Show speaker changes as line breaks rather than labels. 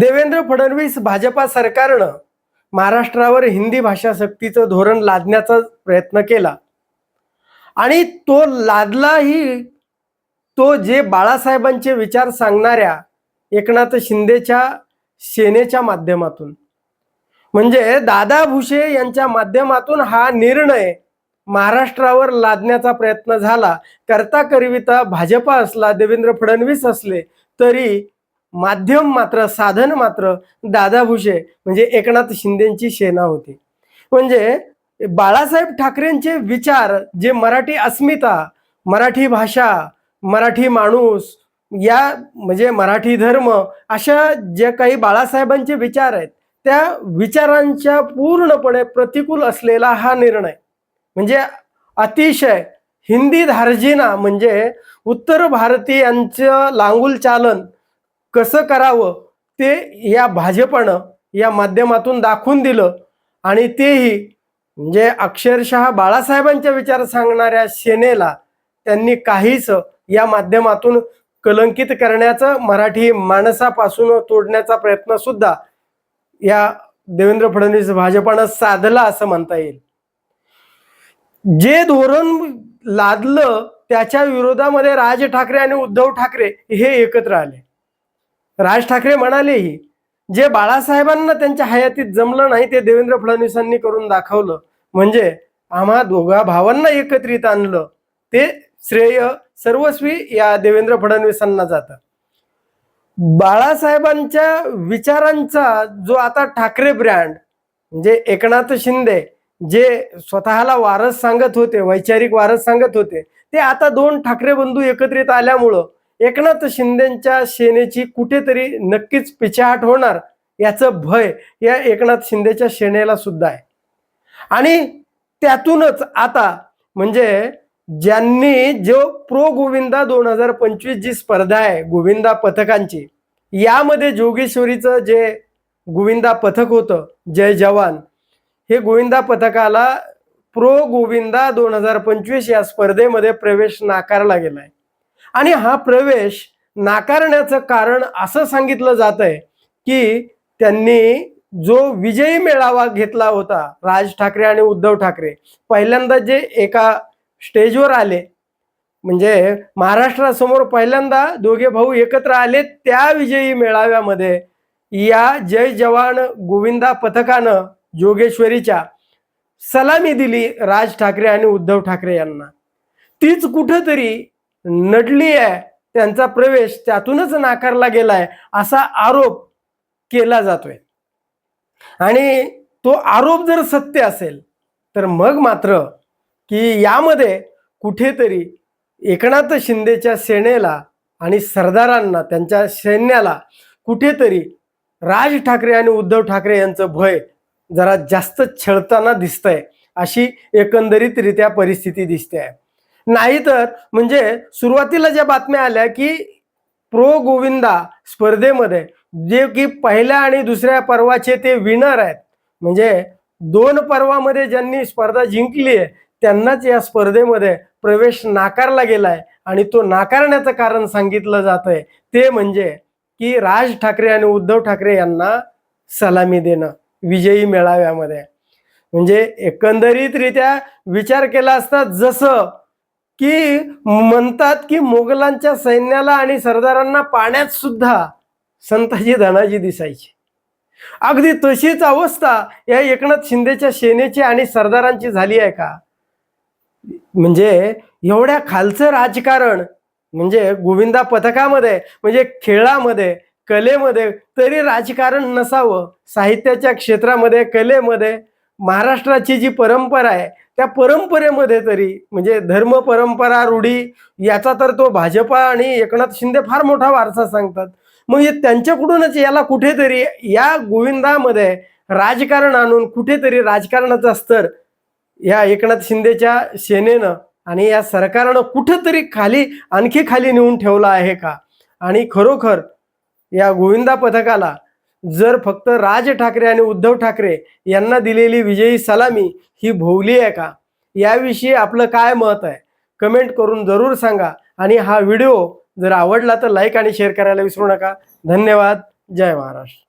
देवेंद्र फडणवीस भाजपा सरकारनं महाराष्ट्रावर हिंदी भाषा सक्तीचं धोरण लादण्याचा प्रयत्न केला. आणि तो लादलाही तो जे बाळासाहेबांचे विचार सांगणाऱ्या एकनाथ शिंदेच्या सेनेच्या माध्यमातून. म्हणजे दादा भुसे यांच्या माध्यमातून हा निर्णय महाराष्ट्रावर लादण्याचा प्रयत्न झाला. करता करविता भाजपा असला देवेंद्र फडणवीस असले तरी माध्यम मात्र साधन मात्र दादा भुसे म्हणजे एकनाथ शिंदेची सेना होती. म्हणजे बाळासाहेब ठाकरेंचे विचार जे मराठी अस्मिता मराठी भाषा मराठी माणूस या म्हणजे मराठी धर्म अशा जे काही बाळासाहेबांचे विचार आहेत त्या विचारांच्या पूर्णपणे प्रतिकूल असलेला हा निर्णय. म्हणजे अतिशय हिंदी धार्जिना म्हणजे उत्तर भारतीयांचं लांगुल चालन कसं करावं ते या भाजपानं या माध्यमातून दाखवून दिलं. आणि तेही म्हणजे अक्षरशः बाळासाहेबांच्या विचार सांगणाऱ्या सेनेला त्यांनी काहीच या माध्यमातून कलंकित करण्याचं मराठी माणसापासून तोडण्याचा प्रयत्न सुद्धा या देवेंद्र फडणवीस भाजपानं साधला असं म्हणता येईल. जे धोरण लादलं त्याच्या विरोधामध्ये राज ठाकरे आणि उद्धव ठाकरे हे एकत्र आले. राज ठाकरे म्हणालेही जे बाळासाहेबांना त्यांच्या हयातीत जमलं नाही ते देवेंद्र फडणवीसांनी करून दाखवलं. म्हणजे आम्हा दोघा भावांना एकत्रित आणलं. ते श्रेय सर्वस्वी या देवेंद्र फडणवीसांना जातं. बाळासाहेबांच्या विचारांचा जो आता ठाकरे ब्रँड म्हणजे एकनाथ शिंदे जे स्वतःला वारस सांगत होते वैचारिक वारस सांगत होते ते आता दोन ठाकरे बंधू एकत्रित आल्यामुळं एकनाथ शिंदेच्या सेनेची कुठेतरी नक्कीच पिछाहाट होणार याचं भय या एकनाथ शिंदेच्या सेनेला सुद्धा आहे. आणि त्यातूनच आता म्हणजे ज्यांनी जो प्रो गोविंदा दोन हजार पंचवीस जी स्पर्धा आहे गोविंदा पथकांची यामध्ये जोगेश्वरीचं जे गोविंदा पथक होतं जय जवान हे गोविंदा पथकाला प्रो गोविंदा दोन हजार पंचवीस या स्पर्धेमध्ये प्रवेश नाकारला गेलाय. आणि हा प्रवेश नाकारण्याचं कारण असं सांगितलं जात आहे की त्यांनी जो विजयी मेळावा घेतला होता राज ठाकरे आणि उद्धव ठाकरे पहिल्यांदा जे एका स्टेजवर आले म्हणजे महाराष्ट्रासमोर पहिल्यांदा दोघे भाऊ एकत्र आले त्या विजयी मेळाव्यामध्ये या जय जवान गोविंदा पथकानं जोगेश्वरीच्या सलामी दिली राज ठाकरे आणि उद्धव ठाकरे यांना. तीच कुठंतरी नडली आहे त्यांचा प्रवेश त्यातूनच नाकारला गेलाय असा आरोप केला जातोय. आणि तो आरोप जर सत्य असेल तर मग मात्र की यामध्ये कुठेतरी एकनाथ शिंदेच्या सेनेला आणि सरदारांना त्यांच्या सैन्याला कुठेतरी राज ठाकरे आणि उद्धव ठाकरे यांचं भय जरा जास्त छळताना दिसतंय अशी एकंदरीतरित्या परिस्थिती दिसते आहे. नाहीतर म्हणजे सुरुवातीला ज्या बातम्या आल्या की प्रो गोविंदा स्पर्धेमध्ये जे की पहिल्या आणि दुसऱ्या पर्वाचे ते विनर आहेत. म्हणजे दोन पर्वामध्ये ज्यांनी स्पर्धा जिंकली आहे त्यांनाच या स्पर्धेमध्ये प्रवेश नाकारला गेलाय. आणि तो नाकारण्याचं कारण सांगितलं जात आहे ते म्हणजे की राज ठाकरे आणि उद्धव ठाकरे यांना सलामी देणं विजयी मेळाव्यामध्ये. म्हणजे एकंदरीतरित्या विचार केला असता जसं की म्हणतात की मोगलांच्या सैन्याला आणि सरदारांना पाण्यात सुद्धा संताजी धनाजी दिसायची. अगदी तशीच अवस्था या एकनाथ शिंदेच्या सेनेची आणि सरदारांची झाली आहे का? म्हणजे एवढ्या खालचं राजकारण म्हणजे गोविंदा पथकामध्ये म्हणजे खेळामध्ये कलेमध्ये तरी राजकारण नसावं साहित्याच्या क्षेत्रामध्ये कलेमध्ये महाराष्ट्राची जी परंपरा आहे त्या परंपरेमध्ये तरी म्हणजे धर्म परंपरा रूढी याचा तर तो भाजपा आणि एकनाथ शिंदे फार मोठा वारसा सांगतात. मग हे त्यांच्याकडूनच याला कुठेतरी या गोविंदामध्ये राजकारण आणून कुठेतरी राजकारणाचा स्तर या एकनाथ शिंदेच्या सेनेनं आणि या सरकारनं कुठंतरी खाली आणखी खाली नेऊन ठेवला आहे का? आणि खरोखर या गोविंदा पथकाला जर फक्त राज ठाकरे आणि उद्धव ठाकरे यांना दिलेली विजयी सलामी ही भोवली आहे का? याविषयी आपलं काय मत आहे? कमेंट करून जरूर सांगा. आणि हा व्हिडिओ जर आवडला तर लाईक आणि शेअर करायला विसरू नका. धन्यवाद. जय महाराष्ट्र.